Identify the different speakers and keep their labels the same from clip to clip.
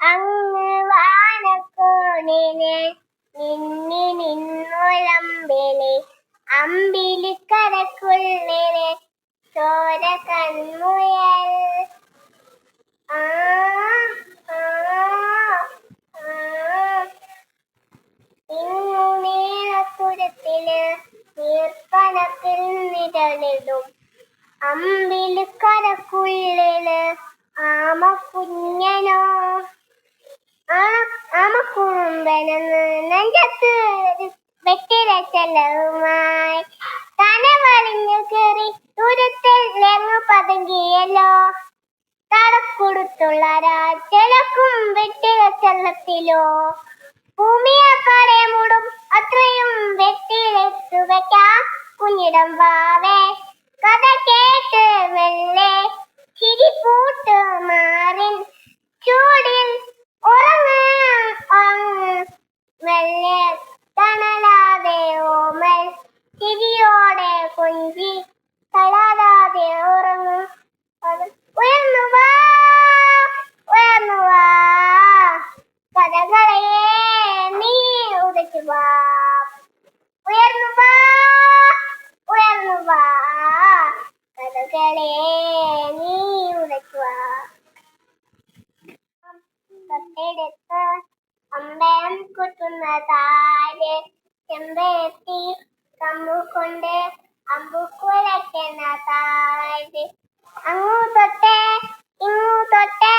Speaker 1: അങ്ങ് വാനക്കോണിന് നിന്നി നിന്നൊരമ്പിളി അമ്പിളിക്കരക്കുള്ളിന് ചോര കൺമുയൽ ആ, ആ. ആമക്കുറുമ്പനെന്ന് നെഞ്ചത്ത് വെട്ടിരച്ചലവുമായി. കനവളിഞ്ഞു കയറി ദൂരത്തിൽ ലെങ്ങു പതുങ്ങിയല്ലോ. തടക്കൊടുത്തുള്ള രാജലക്കും വെട്ടിരച്ചല്ലത്തിലോ ഭൂമിയെ പാടെ മൂടും അത്രയും വെട്ടിയിലെത്തു വെക്കാം. കുഞ്ഞിടം വാവേ കഥ കേട്ട് മെല്ലെ ചിരി പൂട്ട് മാറിൻ ചൂടിൽ മെല്ലെ തണലാതെ ഓമൽ. ചിരിയോടെ കൊഞ്ചി തൊട്ടടുത്ത് അമ്പയം കുത്തുന്ന താര് ചെമ്പെത്തി കമ്പു കൊണ്ട് അമ്പുക്കുലയ്ക്കുന്ന താര് അങ്ങു തൊട്ടേ ഇങ്ങു തൊട്ടേ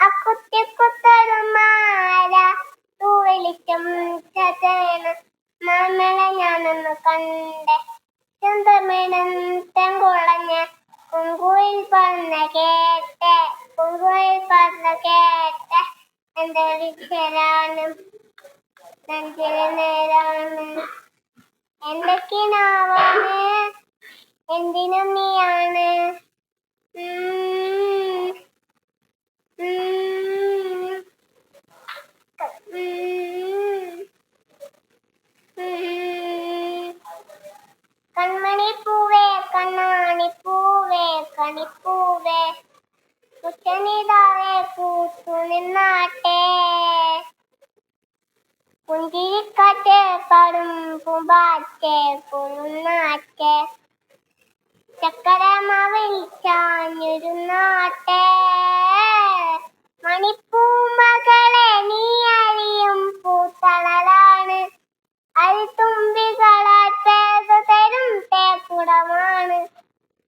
Speaker 1: അക്കുത്തി കുത്തരുമാര തൂവിളിക്കും ചേന മാമല ഞാനൊന്ന് കണ്ടേ ചന്തമിടം തെങ്കുളഞ്ഞ കുങ്കുയിൽ പറഞ്ഞ കേട്ടെ കുങ്കുയിൽ പറഞ്ഞ കേട്ടെ നെഞ്ചിലെ നേരാണ് എന്തൊക്കെയാവാണ് എന്തിനും നീയാണ്. കൺമണി പൂവേ കണ്ണാണി പൂവേ കണിപ്പൂവേ. കുറ്റനിതാവേ കൂത്തു പുഞ്ചിരിക്കട്ടെ പടും പൂമ്പാറ്റെ കുറുനാട്ടെ ചക്കരമാവിൽ ചാഞ്ഞിരുന്നാട്ടെ മണിപ്പൂമകളെ നീ അറിയും പൂത്തളലാണ്. അരിത്തുമ്പികളാൽ പേത തരും തേക്കുടമാണ്.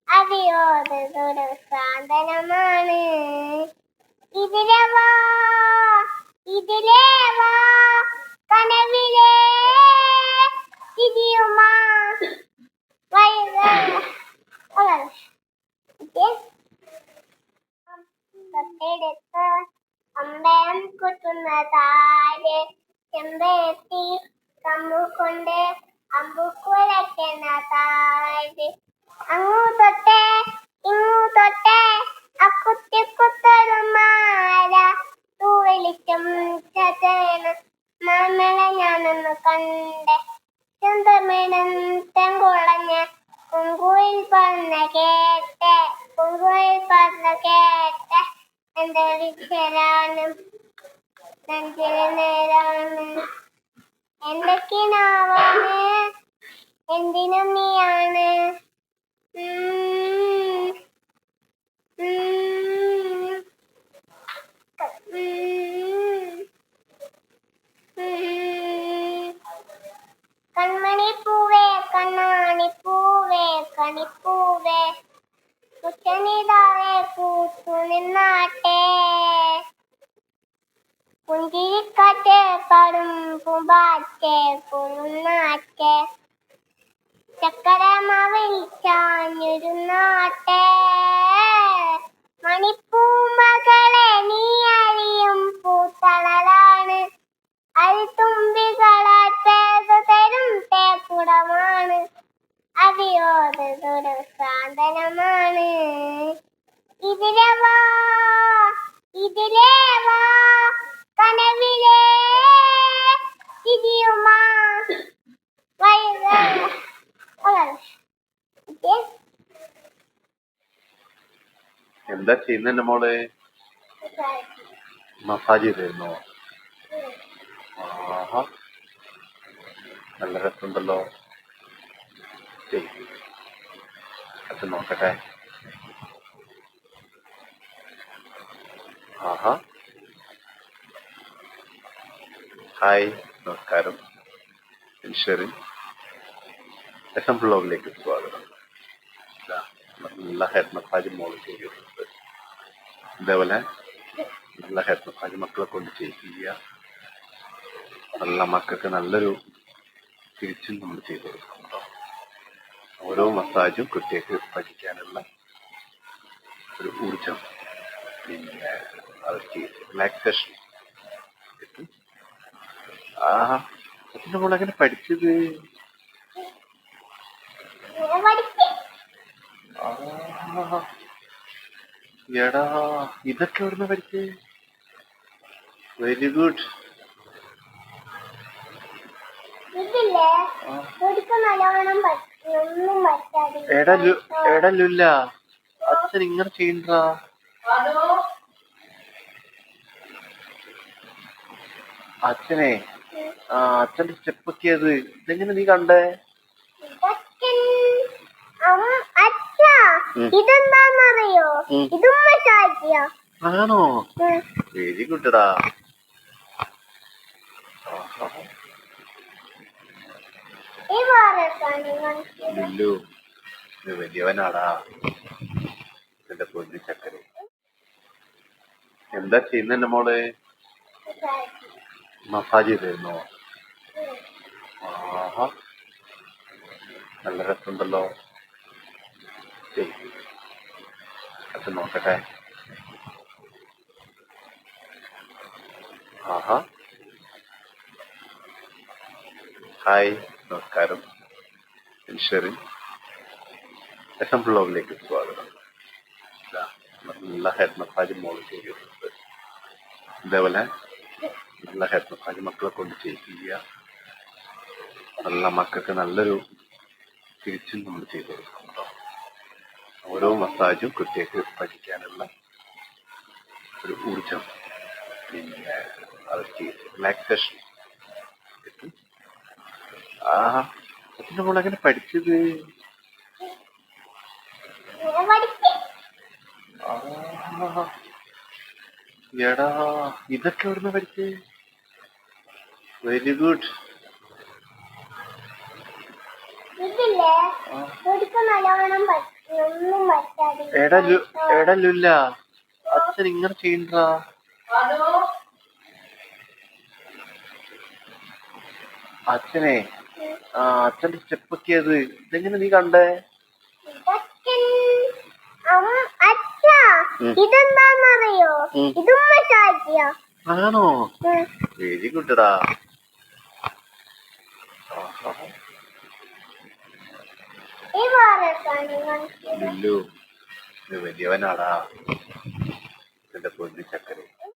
Speaker 1: അവിയോതൊരു സാന്ത്വനമാണ് ഇതിലെ വാ ഇതിലേ വാ കനവിലേ ഇതിയുമാ തൊട്ടടുത്ത് അമ്പയം കുത്തുന്ന താര് ചെമ്പെത്തി കമ്പു കൊണ്ട് അമ്പുക്കുലയ്ക്കുന്ന താര് അങ്ങു തൊട്ടേ ഇങ്ങു തൊട്ടേ. എന്റെ വിച്ചരാനും നെഞ്ചിലെ നേരാണ് എന്തൊക്കെയാവാണ് എന്തിനും നീയാണ് ഉം. ഉം. പൂമ്പാറ്റെ കുറുനാട്ടെ ചക്കരമാവിൽ ചാഞ്ഞിരുന്നാട്ടെ മണിപ്പൂമകളെ നീ അരിയും പൂത്തളലാണ് അരിത്തുമ്പികളാൽ പേത തരും തേക്കുടമാണ് അവിയോതൊരു സാന്ത്വനമാണ് ഇതിലെ വാ ഇതിലേ വാ കനവിലേ ഇതിയുമാ വൈകി. ഓക്കേ?
Speaker 2: എന്താ ചെയ്യുന്നെ മോളെ? മസാജ് ചെയ്തിരുന്നോ? ആഹാ. നല്ല രസമുണ്ടല്ലോ. അത് നോക്കട്ടെ. ആഹാ. ഹായ്. നമസ്കാരം. ഇൻഷറിൻ എസ് എം ബ്ലോഗിലേക്ക് സ്വാഗതം. നല്ല ഹെഡ് മസാജ് മോൾ ചെയ്തിട്ടുണ്ട് ഇതേപോലെ നല്ല ഹെൽപ്പ് മസാജ് മക്കളെ കൊണ്ട് ചെയ്യിക്കുക. നല്ല മക്കൾക്ക് നല്ലൊരു തിരിച്ചും നമ്മൾ ചെയ്തു കൊടുക്കും ഓരോ മസാജും കുട്ടികൾക്ക് പഠിക്കാനുള്ള ഒരു ഊർജം പിന്നെ അവർക്ക് റിലാക്സേഷൻ കിട്ടും. ആ അതിന്റെ മോളെ എങ്ങനെ പഠിച്ചത്? ആ, എടാ ഇതൊക്കെ ഓർമ്മ പഠിച്ചേ? വെരി ഗുഡ് എടാ ലു- എടാ ലുല്ല അച്ഛൻ ഇങ്ങനെ ചെയ്യണ്ടാ? അച്ഛനെ ആ അച്ഛന്റെ സ്റ്റെപ്പ് ഒക്കെ അത് ഇതെങ്ങനെ നീ കണ്ടേ
Speaker 1: ഇതൊക്കെ അം- അച്ഛാ
Speaker 2: ഉം.
Speaker 1: ഇതെന്താന്നറിയോ?
Speaker 2: ഉം.
Speaker 1: ഇതും മസാജിയാ
Speaker 2: ആണോ? വെരി ഗുഡ്ഡാ. വലിയവനാടാ. എന്റെ പൊന്നു ചക്കര. എന്താ ചെയ്യുന്ന എന്റെ മോളെ മസാജ് ചെയ്തിരുന്നോ? ആഹാ. നല്ല രസമുണ്ടല്ലോ. ശരി അത് നോക്കട്ടെ. ആഹാ. ഹായ് നമസ്കാരം. ഇൻഷറിൻ എസ് ബ്ലോഗിലേക്ക് സ്വാഗതം. നല്ല ഹെഡ് മസാജ് മോൾ ഇതേപോലെ നല്ല ഹെഡ് മക്കളെ കൊണ്ട് ചെയ്യിക്കുക. നല്ല മക്കൾക്ക് നല്ലൊരു തിരിച്ചും നമ്മൾ ചെയ്തു കൊടുക്കും ഓരോ മസാജും കുട്ടികൾക്ക് പഠിക്കാനുള്ള ഒരു ഊർജം പിന്നെ അവർക്ക് റിലാക്സേഷൻ കിട്ടും ആ അതിന്റെ നമ്മളങ്ങനെ പഠിച്ചത്? എടാ ഇതൊക്കെ എവിടുന്ന പഠിച്ചേ? വെരി ഗുഡ്
Speaker 1: ഇതില്ലേ? നല്ലവണ്ണം പഠിച്ചു
Speaker 2: എടാ ലുല്ല അച്ഛൻ ഇങ്ങനെ ചെയ്യണ്ടാ അച്ഛനെ ആ അച്ഛന്റെ സ്റ്റെപ്പ് അത് ഇതെങ്ങനെ നീ കണ്ടേ.
Speaker 1: ഇതെന്താന്നറിയോ. ഇതും
Speaker 2: ആണോ? വെരി ഗുഡടാ
Speaker 1: ഈ വേറെ സാധനങ്ങൾ
Speaker 2: ലുല്ലു ഇത് വലിയവനാടാ എന്റെ പൊന്നു ചക്കര